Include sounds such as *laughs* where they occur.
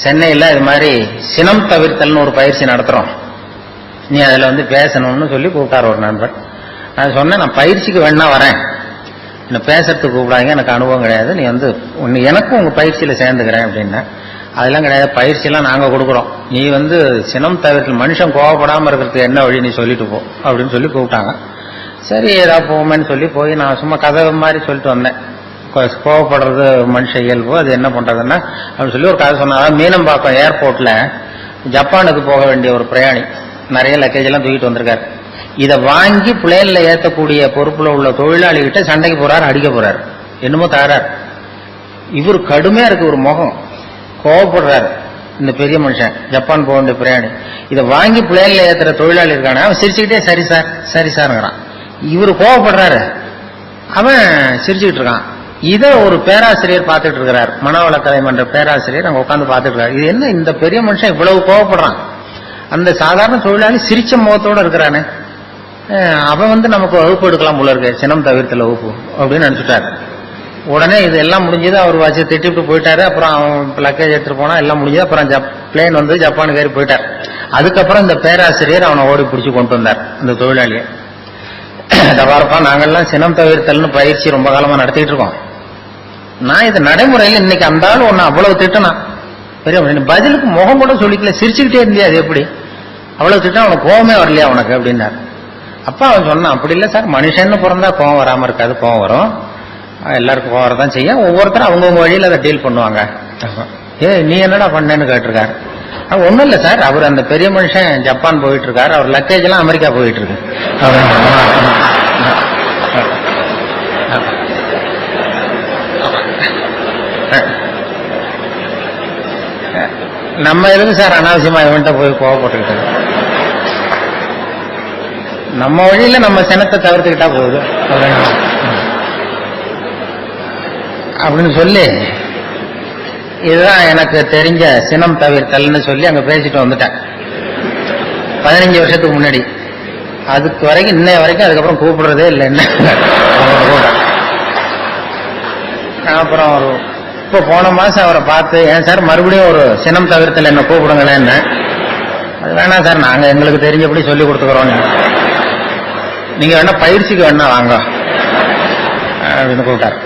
சென்னையில் இது மாதிரி சினம் தவிர்த்தல்னு ஒரு பயிற்சி நடத்துகிறோம் நீ அதில் வந்து பேசணும்னு சொல்லி கூப்பிட்டார் ஒரு நண்பர். நான் சொன்னேன் நான் பயிற்சிக்கு வேணா வரேன். என்னை பேசுறதுக்கு கூப்பிடாங்க எனக்கு அனுபவம் கிடையாது. நீ வந்து ஒன்று எனக்கும் உங்கள் பயிற்சியில் சேர்ந்துக்கிறேன் அப்படின்னா அதெல்லாம் கிடையாது பயிற்சியெல்லாம் நாங்கள் கொடுக்குறோம். நீ வந்து சினம் தவிர்த்து மனுஷன் கோவப்படாமல் இருக்கிறதுக்கு என்ன வழி? நீ சொல்லிட்டு போ அப்படின்னு சொல்லி கூப்பிட்டாங்க. சரி ஏதாவது போவோமேன்னு சொல்லி போய் நான் சும்மா கதை மாதிரி சொல்லிட்டு வந்தேன். கோவப்படுறது மனுஷ இயல்பு அது என்ன பண்றதுன்னா அப்படின்னு சொல்லி ஒரு கதை சொன்னாங்க. அதாவது மீனம்பாக்கம் ஏர்போர்ட்ல ஜப்பானுக்கு போக வேண்டிய ஒரு பிரயாணி நிறைய லக்கேஜ் எல்லாம் தூக்கிட்டு வந்திருக்காரு. இதை வாங்கி பிளேன்ல ஏற்றக்கூடிய பொறுப்புல உள்ள தொழிலாளிகிட்ட சண்டைக்கு போறாரு அடிக்க போறாரு. என்னமோ தாரார் இவர் கடுமையா இருக்கு ஒரு முகம். கோவப்படுறாரு இந்த பெரிய மனுஷன் ஜப்பான் போக வேண்டிய பிரயாணி. இதை வாங்கி பிளேன்ல ஏத்துற தொழிலாளி இருக்கானே? அவன் சிரிச்சுக்கிட்டே சரி சார் சரி சார்ங்கிறான். இவர் கோவப்படுறாரு. அவன் சிரிச்சுக்கிட்டு இருக்கான். இதை ஒரு பேராசிரியர் பார்த்துட்டு இருக்கிறார் மனவளக்கலை மன்ற பேராசிரியர் அங்க உட்காந்து பார்த்துட்டு இருக்காரு இது என்ன இந்த பெரிய மனுஷன் இவ்வளவு கோவப்படுறான்? அந்த சாதாரண தொழிலாளி சிரிச்ச முகத்தோட இருக்கிறானே. அவன் வந்து நமக்கு வகுப்பு எடுக்கலாம் போல இருக்கு சினம் தவிர்த்தல வகுப்பு அப்படின்னு நினைச்சுட்டாரு. உடனே இது எல்லாம் முடிஞ்சது அவர் வச்சு திட்டிட்டு போயிட்டாரு. அப்புறம் அவன் லக்கேஜ் எடுத்துட்டு போனா எல்லாம் முடிஞ்சது. அப்புறம் ஜப் பிளேன் வந்து ஜப்பானுக்கு ஏறி போயிட்டார். அதுக்கப்புறம் இந்த பேராசிரியர் அவனை ஓடி பிடிச்சி கொண்டு வந்தார் இந்த தொழிலாளியை. இதை நாங்கள்லாம் நாங்கெல்லாம் சினம் தவிர்த்தல்னு பயிற்சி ரொம்ப காலமா நடத்திட்டு இருக்கோம். நான் இது நடைமுறையில் இன்னைக்கு அந்த ஆள் ஒன்னு அவ்வளவு திட்டினான் பெரிய பதிலுக்கு முகம் கூட சொல்லிக்கல சிரிச்சுக்கிட்டே இருந்தியா அது எப்படி? அவ்வளவு திட்டம் அவனுக்கு கோவமே வரலையா உனக்கு அப்படின்னாரு. அப்ப அவன் சொன்னான் அப்படி இல்ல சார் மனுஷன்னு பிறந்தா கோவம் வராம இருக்காது கோவம் வரும். எல்லாருக்கும் கோவம் வரதான் செய்யும். ஒவ்வொருத்தரும் அவங்கவுங்க வழியில அதை டீல் பண்ணுவாங்க. *laughs* ஏ நீ என்னடா பண்ணேன்னு கேட்டிருக்காரு. அஹ் ஒண்ணும் இல்ல சார் அவர் அந்த பெரிய மனுஷன் ஜப்பான் போயிட்டு இருக்காரு அவர் லக்கேஜ் எல்லாம் அமெரிக்கா போயிட்டு இருக்கு. *laughs* *laughs* நம்ம எதுக்கு சார் அனாவசியமா இவன்ட்ட போய் கோவப்பட்டுக்கிட்டு நம்ம வழியில நம்ம சினத்தை தவிர்த்துக்கிட்டா போகுது. அப்படின்னு சொல்லி இதுதான் எனக்கு தெரிஞ்ச சினம் தவிர்த்தல்னு சொல்லி அங்க பேசிட்டு வந்துட்டேன். பதினஞ்சு வருஷத்துக்கு முன்னாடி. அதுக்கு வரைக்கும் இன்னைய வரைக்கும் அதுக்கப்புறம் கூப்பிடுறதே இல்லை. என்ன? அப்புறம் ஒரு இப்போ போன மாசம் அவரை பார்த்து ஏன் சார் மறுபடியும் ஒரு சினம் தவிர்த்தல் என்ன கூப்பிடுங்களேன் என்ன? அது வேணாம் சார் நாங்க எங்களுக்கு தெரிஞ்சபடி சொல்லி கொடுத்துக்கிறோம். நீங்க வேணா பயிற்சிக்கு வேணா வாங்க. அப்படின்னு கூப்பிட்டார்.